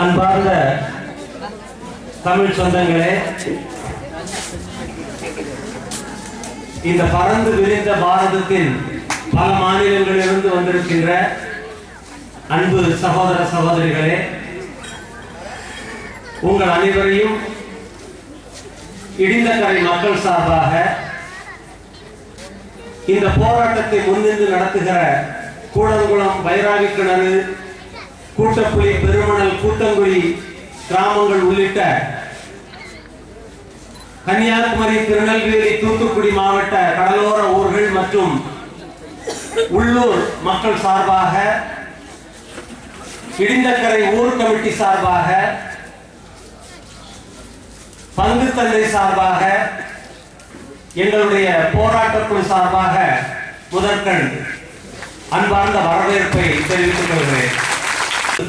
அன்பார்ந்த தமிழ் சொந்தங்களே இந்த பறந்து விரிந்த பாரதத்தின் பல மாநிலங்களிலிருந்து வந்திருக்கின்ற அன்பு சகோதர சகோதரிகளே உங்கள் அனைவரையும் இடிந்தக்கரை மக்கள் சார்பாக இந்த போராட்டத்தை முன்னின்று நடத்துகிற கூடங்குளம் வைராகி கிணறு கூட்டப்புலி பெருமணல் கூட்டங்குழி கிராமங்கள் உள்ளிட்ட கன்னியாகுமரி திருநெல்வேலி தூத்துக்குடி மாவட்ட கடலோர ஊர்கள் மற்றும் உள்ளூர் மக்கள் சார்பாக இடிந்தக்கரை ஊர் கமிட்டி சார்பாக பங்கு தந்தை சார்பாக எங்களுடைய போராட்டக்குழு சார்பாக முதற்கண் அன்பார்ந்த வரவேற்பை தெரிவித்துக் கொள்கிறேன்.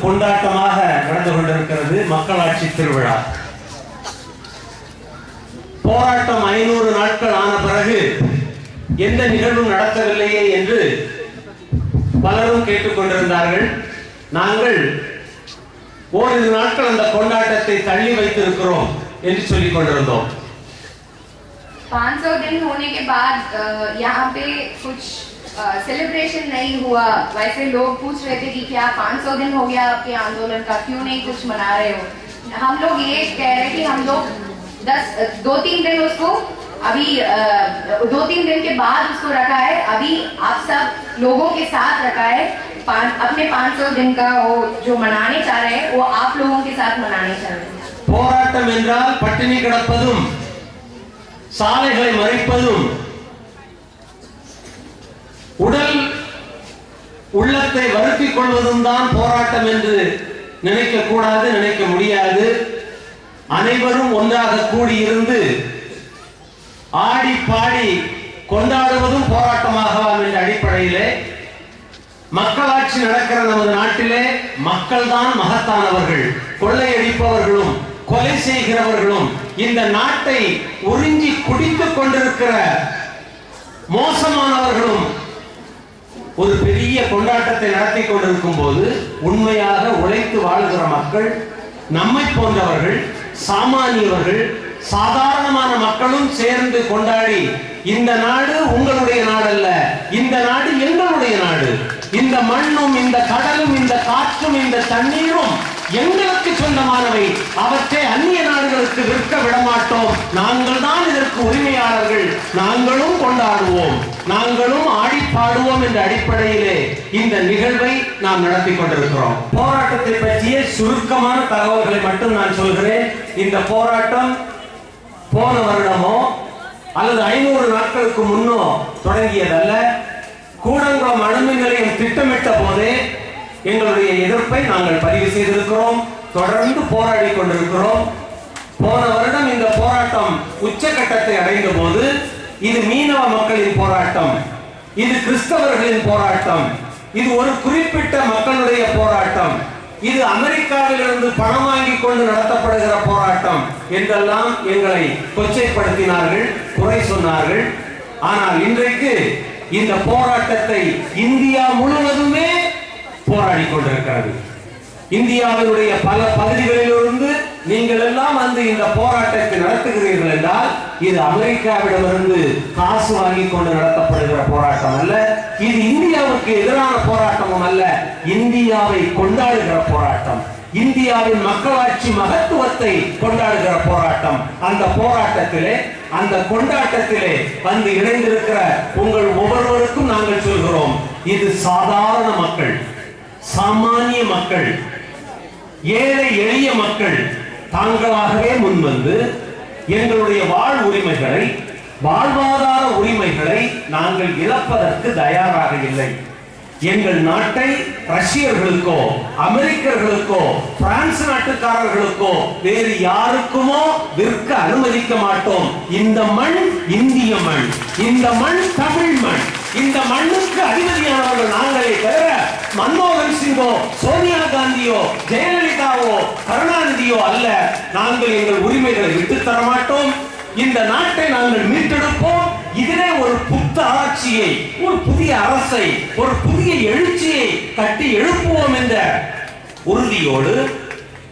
கொண்டாட்டமாக நடந்து கொண்டிருக்கிறது மக்களாட்சி திருவிழா போராட்டம் ஐநூறு நாட்கள் ஆன பிறகு எந்த நிகழ்வும் நடத்தவில்லையே என்று பலரும் கேட்டுக்கொண்டிருந்தார்கள் நாங்கள் ஓரிரு நாட்கள் அந்த கொண்டாட்டத்தை தள்ளி வைத்திருக்கிறோம் என்று சொல்லிக் கொண்டிருந்தோம் 500 दिन होने के बाद अ, यहाँ पे कुछ सेलिब्रेशन नहीं हुआ वैसे लोग पूछ रहे थे कि क्या 500 दिन हो गया आपके आंदोलन का क्यों नहीं कुछ मना रहे हो हम लोग ये कह रहे हैं कि हम लोग दस दो तीन दिन उसको अभी अ, दो तीन दिन के बाद उसको रखा है अभी आप सब लोगों के साथ रखा है पाँच- अपने 500 दिन का वो जो मनाने चाह रहे हैं वो आप लोगों के साथ मनाने चाह रहे हैं போராட்டம் என்றால் பட்டினி கிடப்பதும் சாலைகளை மறைப்பதும் உள்ளத்தை வருத்திக் கொள்வதும் தான் போராட்டம் என்று நினைக்க கூடாது நினைக்க முடியாது. அனைவரும் ஒன்றாக கூடியிருந்து ஆடி பாடி கொண்டாடுவதும் போராட்டமாகலாம் என்ற அடிப்படையிலே மக்களாட்சி நடக்கிற நமது நாட்டிலே மக்கள் தான் மகத்தானவர்கள். கொள்ளையடிப்பவர்களும் கொலை செய்கிறவர்களும் இந்த நாட்டை உறிஞ்சி குடித்துக் கொண்டிருக்கிற மோசமானவர்களும் ஒரு பெரிய கொண்டாட்டத்தை நடத்தி கொண்டிருக்கும் போது உண்மையாக உழைத்து வாழ்கிற மக்கள் நம்மை போன்றவர்கள் சாமானியவர்கள் சாதாரணமான மக்களும் சேர்ந்து கொண்டாடி இந்த நாடு உங்களுடைய நாடல்ல இந்த நாடு எங்களுடைய நாடு இந்த மண்ணும் இந்த கடலும் இந்த காற்றும் இந்த தண்ணீரும் எங்களுக்கு சொந்தமானவை. அவற்றை அந்நிய நாடுகளுக்கு விற்க விடமாட்டோம். நாங்கள் தான் இதற்கு உரிமையாளர்கள். நாங்களும் கொண்டாடுவோம். நாங்களும் ஆடி பாடுவோம் என்ற அடிப்படையிலே இந்த நிகழ்வை நாம் நடத்தி கொண்டிருக்கிறோம். போராட்டத்தை பற்றிய சுருக்கமான தகவல்களை மட்டும் நான் சொல்கிறேன். இந்த போராட்டம் போன வருடமோ அல்லது ஐநூறு நாட்களுக்கு முன்னோ தொடங்கியதல்ல. கூடங்குளம் அணுமின் நிலையம் திட்டமிட்ட போதே எங்களுடைய எதிர்ப்பை நாங்கள் பதிவு செய்திருக்கிறோம். தொடர்ந்து போராடி கொண்டிருக்கிறோம். போன வருடம் இந்த போராட்டம் உச்சகட்டத்தை அடைந்த போது இது மீனவ மக்களின் போராட்டம். இது கிறிஸ்தவர்களின் போராட்டம். இது ஒரு குறிப்பிட்ட மக்களுடைய போராட்டம். இது அமெரிக்காவிலிருந்து பணம் வாங்கி கொண்டு நடத்தப்படுகிற போராட்டம் என்றெல்லாம் எங்களை கொச்சைப்படுத்தினார்கள் குறை சொன்னார்கள். ஆனால் இன்றைக்கு இந்த போராட்டத்தை இந்தியா முழுவதுமே போராடி கொண்டிருக்கிறது. இந்தியாவினுடைய பல பகுதிகளிலிருந்து நீங்கள் எல்லாம் வந்து இந்த போராட்டத்தை நடத்துகிறீர்கள் என்றால் இது அமெரிக்காவிடமிருந்து காசு வாங்கி கொண்டு நடத்தப்படுகிற போராட்டம் அல்ல. இது இந்தியாவுக்கு எதிரான போராட்டமும் அல்ல. இந்தியாவை கொண்டாடுகிற போராட்டம். இந்தியாவின் மக்களாட்சி மகத்துவத்தை கொண்டாடுகிற போராட்டம். அந்த போராட்டத்திலே அந்த கொண்டாட்டத்திலே வந்து இணைந்திருக்கிற உங்கள் ஒவ்வொருவருக்கும் நாங்கள் சொல்கிறோம் இது சாதாரண மக்கள் சாமானிய மக்கள் ஏழை எளிய மக்கள் தாங்களாகவே முன்வந்து எங்களுடைய வாழ் உரிமைகளை வாழ்வாதார உரிமைகளை நாங்கள் இழப்பதற்கு தயாராக இல்லை. எங்கள் நாட்டை ரஷ்யர்களுக்கோ அமெரிக்கர்களுக்கோ பிரான்ஸ் நாட்டுக்காரர்களுக்கோ வேறு யாருக்குமோ விற்க அனுமதிக்க மாட்டோம். இந்த மண் இந்திய மண் இந்த மண் தமிழ் மண் இந்த மண்ணுக்கு அதிபதியானவர்கள் நாங்களே மன்மோகன் சிங்கோ சோனியா காந்தியோ ஜெயலலிதாவோ கருணாநிதியோ அல்ல. நாங்கள் எங்கள் உரிமைகளை விட்டுத்தர மாட்டோம் இந்த நாட்டை நாங்கள் மீட்டெடுப்போம். இதிலே ஒரு புத்த ஆட்சியை ஒரு புதிய அரசை ஒரு புதிய எழுச்சியை கட்டி எழுப்புவோம் என்ற உறுதியோடு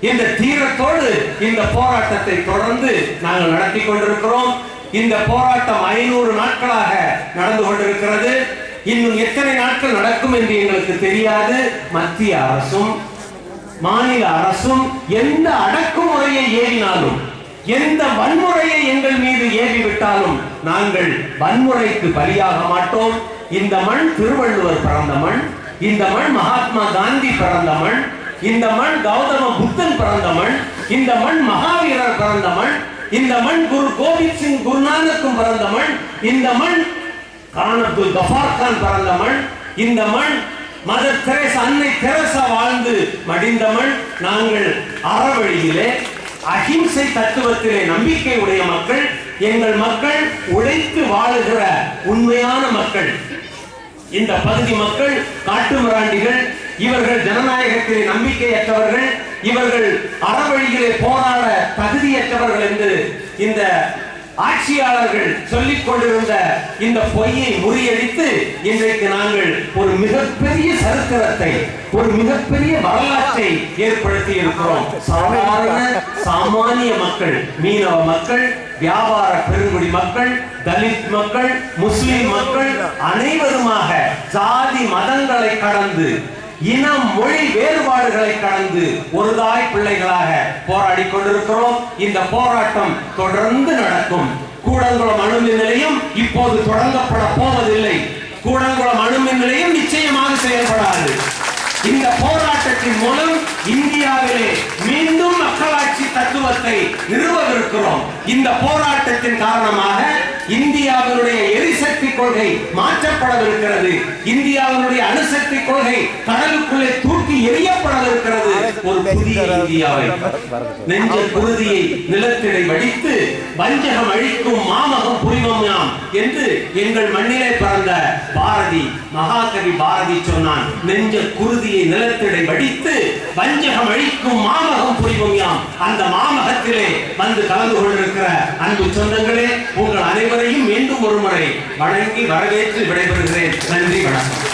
இந்த தீரத்தோடு இந்த போராட்டத்தை தொடர்ந்து நாங்கள் நடத்தி கொண்டிருக்கிறோம். இந்த போராட்டம் ஐநூறு நாட்களாக நடந்து கொண்டிருக்கிறது. இன்னும் எத்தனை நாட்கள் நடக்கும் என்று எங்களுக்கு தெரியாது. மத்திய அரசும் மாநில அரசும் எந்த அடக்குமுறையை ஏறினாலும் எந்த வன்முறையை எங்கள் மீது ஏறிவிட்டாலும் நாங்கள் வன்முறைக்கு பலியாக மாட்டோம். இந்த மண் திருவள்ளுவர் பிறந்த மண் இந்த மண் மகாத்மா காந்தி பிறந்த மண் இந்த மண் கௌதம புத்தன் பிறந்த மண் இந்த மண் மகாவீரர் பிறந்த மண் இந்த மண் குரு கோவிந்த் சிங் குருநானக்கும் பிறந்த மண் இந்த மண் கான் அப்துல் பிறந்த மண். இந்த மண் மதர் தெரேசா அன்னை தெரசா வாழ்ந்து மடிந்த மண். நாங்கள் அறவழியிலே அகிம்சை தத்துவத்திலே நம்பிக்கை உடைய மக்கள். எங்கள் மக்கள் உழைத்து வாழுகிற உண்மையான மக்கள். இந்த பகுதி மக்கள் காட்டுமிராண்டிகள் இவர்கள் ஜனநாயகத்திலே நம்பிக்கையற்றவர்கள் இவர்கள் அறவழியிலே போராட தகுதியற்றவர்கள் என்று இந்த ஆட்சியாளர்கள் சொல்லிக் கொண்டிருந்த இந்த பொய்யை முறியடித்து இன்றைக்கு நாங்கள் ஒரு மிகப்பெரிய சரித்திரத்தை ஒரு மிகப்பெரிய வரலாற்றை ஏற்படுத்தி இருக்கிறோம் சாதாரண சாமானிய மக்கள் மீனவ மக்கள் வியாபார பெருங்குடி மக்கள் தலித் மக்கள் முஸ்லிம் மக்கள் அனைவருமாக ஜாதி மதங்களை கடந்து இனம் மொழி வேறுபாடுகளை கடந்து ஒரு தாய் பிள்ளைகளாக போராடி கொண்டிருக்கிறோம். இந்த போராட்டம் தொடர்ந்து நடக்கும். கூடங்குளம் அணுமின் நிலையம் இப்போது தொடங்கப்பட போவதில்லை. கூடங்குளம் அணுமின் நிலையம் நிச்சயமாக செயல்படாது. இந்த போராட்டத்தின் மூலம் இந்தியாவிலே மீண்டும் மக்களாட்சி போராட்டத்தை நிறுவவிருக்கிறோம். இந்த போராட்டத்தின் காரணமாக இந்தியாவினுடைய எரிசக்தி கொள்கை மாற்றப்படவிருக்கிறது. இந்தியாவினுடைய அணுசக்தி கொள்கை கடலுக்குள்ளே தூக்கி புதிய இந்தியாவை. குருதியை நிலத்திடை வடித்து வஞ்சகம் அழிக்கும் மாமகம் புரிவம் யாம் என்று எங்கள் மண்ணிலே பிறந்த பாரதி மகாகவி பாரதி சொன்னான். நெஞ்ச குருதியை நிலத்திடை வடித்து வஞ்சகம் அழிக்கும் மாமகம் புரிவம் யாம். அந்த மாமகத்திலே வந்து கலந்து கொண்டிருக்கிற அன்பு சொந்தங்களே உங்கள் அனைவரையும் மீண்டும் ஒரு முறை வணங்கி வரவேற்று விடைபெறுகிறேன். நன்றி வணக்கம்.